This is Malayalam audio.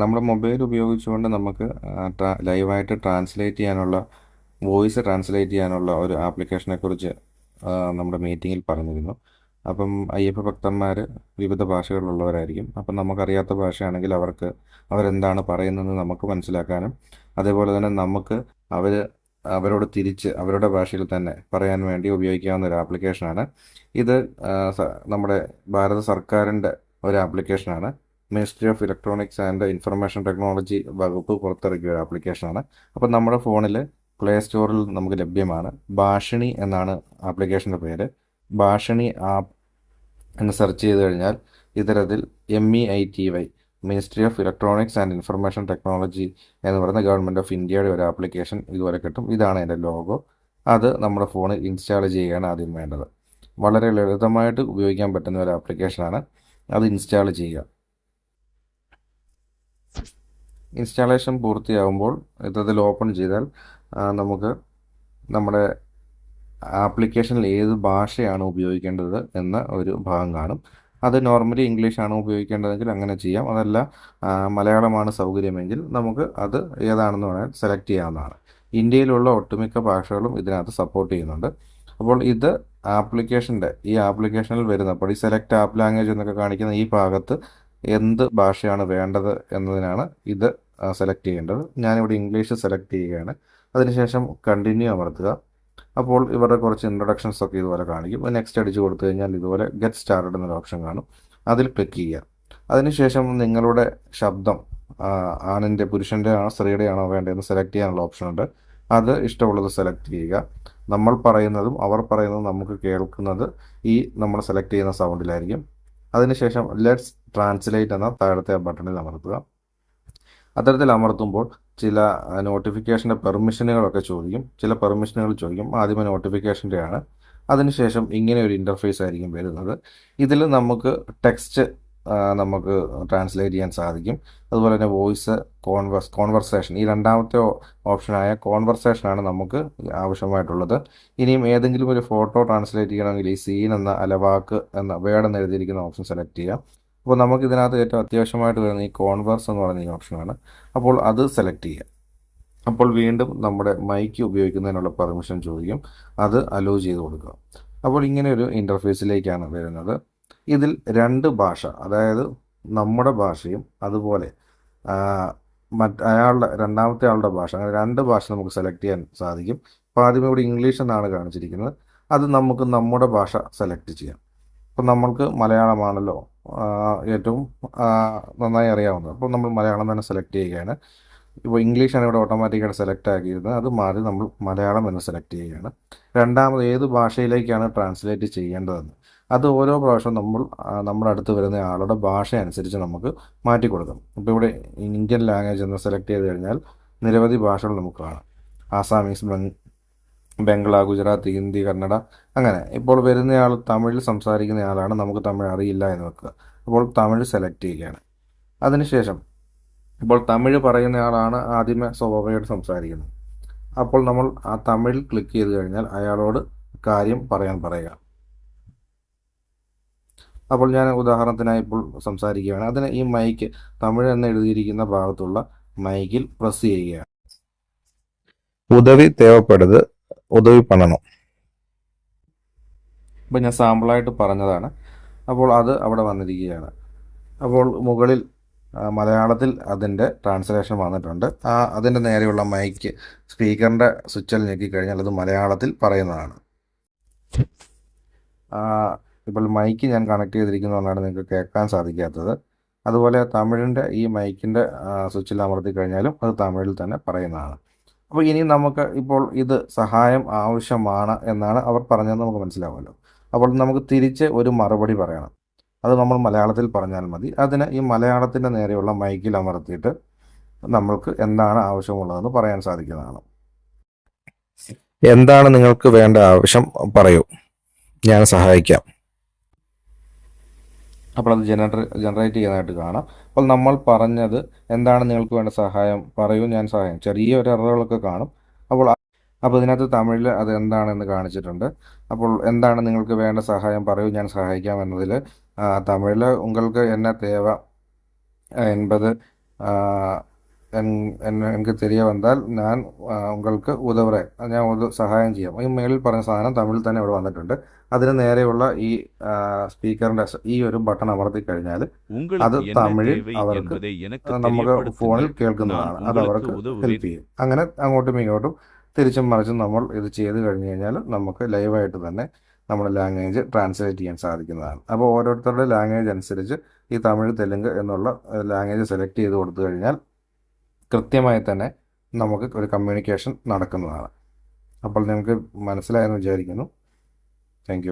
നമ്മുടെ മൊബൈൽ ഉപയോഗിച്ചുകൊണ്ട് നമുക്ക് ലൈവായിട്ട് ട്രാൻസ്ലേറ്റ് ചെയ്യാനുള്ള വോയിസ് ട്രാൻസ്ലേറ്റ് ചെയ്യാനുള്ള ഒരു ആപ്ലിക്കേഷനെ കുറിച്ച് നമ്മുടെ മീറ്റിങ്ങിൽ പറഞ്ഞിരുന്നു. അപ്പം അയ്യപ്പ ഭക്തന്മാർ വിവിധ ഭാഷകളിലുള്ളവരായിരിക്കും. അപ്പം നമുക്കറിയാത്ത ഭാഷയാണെങ്കിൽ അവർക്ക് അവരെന്താണ് പറയുന്നതെന്ന് നമുക്ക് മനസ്സിലാക്കാനും അതേപോലെ തന്നെ നമുക്ക് അവർ അവരോട് തിരിച്ച് അവരുടെ ഭാഷയിൽ തന്നെ പറയാൻ വേണ്ടി ഉപയോഗിക്കാവുന്ന ഒരു ആപ്ലിക്കേഷനാണ്. ഇത് നമ്മുടെ ഭാരത സർക്കാരിന്റെ ഒരു ആപ്ലിക്കേഷനാണ്. Ministry of electronics and information technology വകുപ്പ് പുറത്തിറക്കിയ ഒരു ആപ്ലിക്കേഷനാണ്. അപ്പം നമ്മുടെ ഫോണിൽ പ്ലേ സ്റ്റോറിൽ നമുക്ക് ലഭ്യമാണ് ഭാഷിണി എന്നാണ് ആപ്ലിക്കേഷന്റെ പേര്. ഭാഷിണി ആപ്പ് എന്ന് സെർച്ച് ചെയ്ത് കഴിഞ്ഞാൽ ഇത്തരത്തിൽ M E I T Y ministry of electronics and information technology എന്ന് പറയുന്ന ഗവൺമെന്റ് ഓഫ് ഇന്ത്യയുടെ ഒരു ആപ്ലിക്കേഷൻ ഇതുപോലെ കിട്ടും. ഇതാണ് എന്റെ ലോഗോ. അത് നമ്മുടെ ഫോണിൽ ഇൻസ്റ്റാൾ ചെയ്യുകയാണ് ആദ്യം വേണ്ടത്. വളരെ ലളിതമായിട്ട് ഉപയോഗിക്കാൻ പറ്റുന്ന ഒരു ആപ്ലിക്കേഷനാണ്. അത് ഇൻസ്റ്റാൾ ചെയ്യുക. ഇൻസ്റ്റാളേഷൻ പൂർത്തിയാകുമ്പോൾ ഇത്തരത്തിൽ ഓപ്പൺ ചെയ്താൽ നമുക്ക് നമ്മുടെ ആപ്ലിക്കേഷനിൽ ഏത് ഭാഷയാണ് ഉപയോഗിക്കേണ്ടത് എന്ന ഒരു ഭാഗം കാണും. അത് നോർമലി ഇംഗ്ലീഷാണ് ഉപയോഗിക്കേണ്ടതെങ്കിൽ അങ്ങനെ ചെയ്യാം. അതല്ല മലയാളമാണ് സൗകര്യമെങ്കിൽ നമുക്ക് അത് ഏതാണെന്ന് വേണേൽ സെലക്ട് ചെയ്യാവുന്നതാണ്. ഇന്ത്യയിലുള്ള ഒട്ടുമിക്ക ഭാഷകളും ഇതിനകത്ത് സപ്പോർട്ട് ചെയ്യുന്നുണ്ട്. അപ്പോൾ ഇത് ആപ്ലിക്കേഷന്റെ ഈ ആപ്ലിക്കേഷനിൽ വരുന്നപ്പോൾ ഈ സെലക്ട് ആപ്പ് ലാംഗ്വേജ് എന്നൊക്കെ കാണിക്കുന്ന ഈ ഭാഗത്ത് എന്ത് ഭാഷയാണ് വേണ്ടത് എന്നതിനാണ് ഇത് സെലക്ട് ചെയ്യേണ്ടത്. ഞാനിവിടെ ഇംഗ്ലീഷ് സെലക്ട് ചെയ്യുകയാണ്. അതിനുശേഷം കണ്ടിന്യൂ അമർത്തുക. അപ്പോൾ ഇവരുടെ കുറച്ച് ഇൻട്രൊഡക്ഷൻസ് ഒക്കെ ഇതുപോലെ കാണിക്കും. നെക്സ്റ്റ് അടിച്ച് കൊടുത്തു കഴിഞ്ഞാൽ ഇതുപോലെ ഗെറ്റ് സ്റ്റാർട്ടഡ് എന്നൊരു ഓപ്ഷൻ കാണും. അതിൽ ക്ലിക്ക് ചെയ്യുക. അതിനുശേഷം നിങ്ങളുടെ ശബ്ദം ആണിന്റെ പുരുഷന്റെ ആണോ സ്ത്രീയുടെ ആണോ വേണ്ടതെന്ന് സെലക്ട് ചെയ്യാനുള്ള ഓപ്ഷൻ ഉണ്ട്. അത് ഇഷ്ടമുള്ളത് സെലക്ട് ചെയ്യുക. നമ്മൾ പറയുന്നതും അവർ പറയുന്നതും നമുക്ക് കേൾക്കുന്നത് ഈ നമ്മൾ സെലക്ട് ചെയ്യുന്ന സൗണ്ടിലായിരിക്കും അതിനുശേഷം ലെറ്റ്സ് ട്രാൻസ്ലേറ്റ് എന്ന താഴത്തെ ബട്ടണിൽ അമർത്തുക. അത്തരത്തിൽ അമർത്തുമ്പോൾ ചില നോട്ടിഫിക്കേഷന്റെ പെർമിഷനുകളൊക്കെ ചോദിക്കും. ചില പെർമിഷനുകൾ ചോദിക്കും. ആദ്യമേ നോട്ടിഫിക്കേഷന്റെ ആണ് അതിനുശേഷം ഇങ്ങനെ ഒരു ഇന്റർഫേസ് ആയിരിക്കും വരുന്നത്. ഇതിൽ നമുക്ക് ടെക്സ്റ്റ് നമുക്ക് ട്രാൻസ്ലേറ്റ് ചെയ്യാൻ സാധിക്കും. അതുപോലെ തന്നെ വോയിസ് കോൺവേഴ്സ് കോൺവെർസേഷൻ ഈ രണ്ടാമത്തെ ഓപ്ഷനായ കോൺവെർസേഷനാണ് നമുക്ക് ആവശ്യമായിട്ടുള്ളത്. ഇനിയും ഏതെങ്കിലും ഒരു ഫോട്ടോ ട്രാൻസ്ലേറ്റ് ചെയ്യണമെങ്കിൽ ഈ സീൻ എന്ന അലവാക്ക് എന്ന വേർഡ് എന്ന് എഴുതിയിരിക്കുന്ന ഓപ്ഷൻ സെലക്ട് ചെയ്യാം അപ്പോൾ നമുക്ക് ഇതിനകത്ത് ഏറ്റവും അത്യാവശ്യമായിട്ട് വരുന്ന ഈ കോൺവേഴ്സ് എന്ന് പറയുന്ന ഈ ഓപ്ഷനാണ് അപ്പോൾ അത് സെലക്ട് ചെയ്യുക. അപ്പോൾ വീണ്ടും നമ്മുടെ മൈക്ക് ഉപയോഗിക്കുന്നതിനുള്ള പെർമിഷൻ ചോദിക്കും. അത് അലോ ചെയ്ത് കൊടുക്കുക. അപ്പോൾ ഇങ്ങനെ ഒരു ഇന്റർഫേസിലേക്കാണ് വരുന്നത്. ഇതിൽ രണ്ട് ഭാഷ അതായത് നമ്മുടെ ഭാഷയും അതുപോലെ മറ്റ് അയാളുടെ രണ്ടാമത്തെ ആളുടെ ഭാഷ അങ്ങനെ രണ്ട് ഭാഷ നമുക്ക് സെലക്ട് ചെയ്യാൻ സാധിക്കും. അപ്പോൾ ആദ്യമേ ഇവിടെ ഇംഗ്ലീഷ് എന്നാണ് കാണിച്ചിരിക്കുന്നത്. അത് നമുക്ക് നമ്മുടെ ഭാഷ സെലക്ട് ചെയ്യാം. അപ്പോൾ നമ്മൾക്ക് മലയാളമാണല്ലോ ഏറ്റവും നന്നായി അറിയാവുന്നത്. അപ്പോൾ നമ്മൾ മലയാളം തന്നെ സെലക്ട് ചെയ്യുകയാണ്. ഇപ്പോൾ ഇംഗ്ലീഷാണ് ഇവിടെ ഓട്ടോമാറ്റിക്കായിട്ട് സെലക്ട് ആക്കിയിരുന്നത്. അത് മാറി നമ്മൾ മലയാളം എന്ന് സെലക്ട് ചെയ്യുകയാണ്. രണ്ടാമത് ഏത് ഭാഷയിലേക്കാണ് ട്രാൻസ്ലേറ്റ് ചെയ്യേണ്ടതെന്ന്. അത് ഓരോ പ്രാവശ്യം നമ്മൾ നമ്മുടെ അടുത്ത് വരുന്ന ആളുടെ ഭാഷ അനുസരിച്ച് നമുക്ക് മാറ്റി കൊടുക്കും ഇപ്പോൾ ഇവിടെ ഇന്ത്യൻ ലാംഗ്വേജ് എന്ന് സെലക്ട് ചെയ്ത് കഴിഞ്ഞാൽ നിരവധി ഭാഷകൾ നമുക്ക് കാണാം. ആസാമീസ് ബംഗ്ല ഗുജറാത്തി ഹിന്ദി കന്നഡ അങ്ങനെ. ഇപ്പോൾ വരുന്നയാൾ തമിഴിൽ സംസാരിക്കുന്നയാളാണ് നമുക്ക് തമിഴ് അറിയില്ല എന്ന് വെക്കുക. അപ്പോൾ തമിഴ് സെലക്ട് ചെയ്യുകയാണ്. അതിനുശേഷം ഇപ്പോൾ തമിഴ് പറയുന്നയാളാണ് ആദ്യമേ സ്വാഭാവികമായിട്ട് സംസാരിക്കുന്നത്. അപ്പോൾ നമ്മൾ ആ തമിഴിൽ ക്ലിക്ക് ചെയ്ത് കഴിഞ്ഞാൽ അയാളോട് കാര്യം പറയാൻ പറയുക. അപ്പോൾ ഞാൻ ഉദാഹരണത്തിനായി ഇപ്പോൾ സംസാരിക്കുകയാണ്. അതിന് ഈ മൈക്ക് തമിഴ് എന്ന് എഴുതിയിരിക്കുന്ന ഭാഗത്തുള്ള മൈക്കിൽ പ്രസ് ചെയ്യുകയാണ്. ഉദവി തേവപ്പെടുത് ഉദവി പണണം ഇപ്പം ഞാൻ സാമ്പിളായിട്ട് പറഞ്ഞതാണ്. അപ്പോൾ അത് അവിടെ വന്നിരിക്കുകയാണ്. അപ്പോൾ മുകളിൽ മലയാളത്തിൽ അതിന്റെ ട്രാൻസ്ലേഷൻ വന്നിട്ടുണ്ട്. ആ അതിന്റെ നേരെയുള്ള മൈക്ക് സ്പീക്കറിന്റെ സ്വിച്ചിൽ ഞെക്കിക്കഴിഞ്ഞാൽ അത് മലയാളത്തിൽ പറയുന്നതാണ്. ഇപ്പോൾ മൈക്ക് ഞാൻ കണക്ട് ചെയ്തിരിക്കുന്നതുകൊണ്ടാണ് നിങ്ങൾക്ക് കേൾക്കാൻ സാധിക്കാത്തത്. അതുപോലെ തമിഴിന്റെ ഈ മൈക്കിന്റെ സ്വിച്ചിൽ അമർത്തി കഴിഞ്ഞാലും അത് തമിഴിൽ തന്നെ പറയുന്നതാണ്. അപ്പോൾ ഇനി നമുക്ക് ഇപ്പോൾ ഇത് സഹായം ആവശ്യമാണ് എന്നാണ് അവർ പറഞ്ഞത് നമുക്ക് മനസ്സിലാവുമല്ലോ. അപ്പോൾ നമുക്ക് തിരിച്ച് ഒരു മറുപടി പറയണം. അത് നമ്മൾ മലയാളത്തിൽ പറഞ്ഞാൽ മതി. അതിന് ഈ മലയാളത്തിന്റെ നേരെയുള്ള മൈക്കിൽ അമർത്തിയിട്ട് നമ്മൾക്ക് എന്താണ് ആവശ്യമുള്ളതെന്ന് പറയാൻ സാധിക്കുന്നതാണ്. എന്താണ് നിങ്ങൾക്ക് വേണ്ട ആവശ്യം പറയൂ. ഞാൻ സഹായിക്കാം. അപ്പോൾ അത് ജനറേറ്റ് ജനറേറ്റ് ചെയ്യാനായിട്ട് കാണാം. അപ്പോൾ നമ്മൾ പറഞ്ഞത് എന്താണ് നിങ്ങൾക്ക് വേണ്ട സഹായം? പറയൂ ഞാൻ സഹായം. ചെറിയ ഒരു എററുകളൊക്കെ കാണും. അപ്പോൾ അപ്പോൾ ഇതിനകത്ത് തമിഴിൽ അത് എന്താണെന്ന് കാണിച്ചിട്ടുണ്ട്. അപ്പോൾ എന്താണ് നിങ്ങൾക്ക് വേണ്ട സഹായം? പറയൂ ഞാൻ സഹായിക്കാം എന്നതിൽ തമിഴിൽ ഉങ്ങൾക്ക് എന്നെ തേവ എൺപത് എനിക്ക് തിരികെ വന്നാൽ ഞാൻ ഉങ്ങൾക്ക് ഉദവുറേൻ ഞാൻ സഹായം ചെയ്യാം. ഈ മേളിൽ പറഞ്ഞ സാധനം തമിഴിൽ തന്നെ ഇവിടെ വന്നിട്ടുണ്ട്. അതിന് നേരെയുള്ള ഈ സ്പീക്കറിന്റെ ഈ ഒരു ബട്ടൺ അമർത്തി കഴിഞ്ഞാൽ അത് തമിഴിൽ അവർക്ക് നമുക്ക് ഫോണിൽ കേൾക്കുന്നതാണ്. അത് അവർക്ക് ഹെൽപ്പ് ചെയ്യും. അങ്ങനെ അങ്ങോട്ടും ഇങ്ങോട്ടും തിരിച്ചും മറിച്ചും നമ്മൾ ഇത് ചെയ്ത് കഴിഞ്ഞു കഴിഞ്ഞാൽ നമുക്ക് ലൈവായിട്ട് തന്നെ നമ്മുടെ ലാംഗ്വേജ് ട്രാൻസ്ലേറ്റ് ചെയ്യാൻ സാധിക്കുന്നതാണ്. അപ്പോൾ ഓരോരുത്തരുടെ ലാംഗ്വേജ് അനുസരിച്ച് ഈ തമിഴ് തെലുങ്ക് എന്നുള്ള ലാംഗ്വേജ് സെലക്ട് ചെയ്ത് കൊടുത്തു കഴിഞ്ഞാൽ കൃത്യമായി തന്നെ നമുക്ക് ഒരു കമ്മ്യൂണിക്കേഷൻ നടക്കുന്നതാണ്. അപ്പോൾ നിങ്ങൾക്ക് മനസ്സിലായെന്ന് വിചാരിക്കുന്നു. താങ്ക്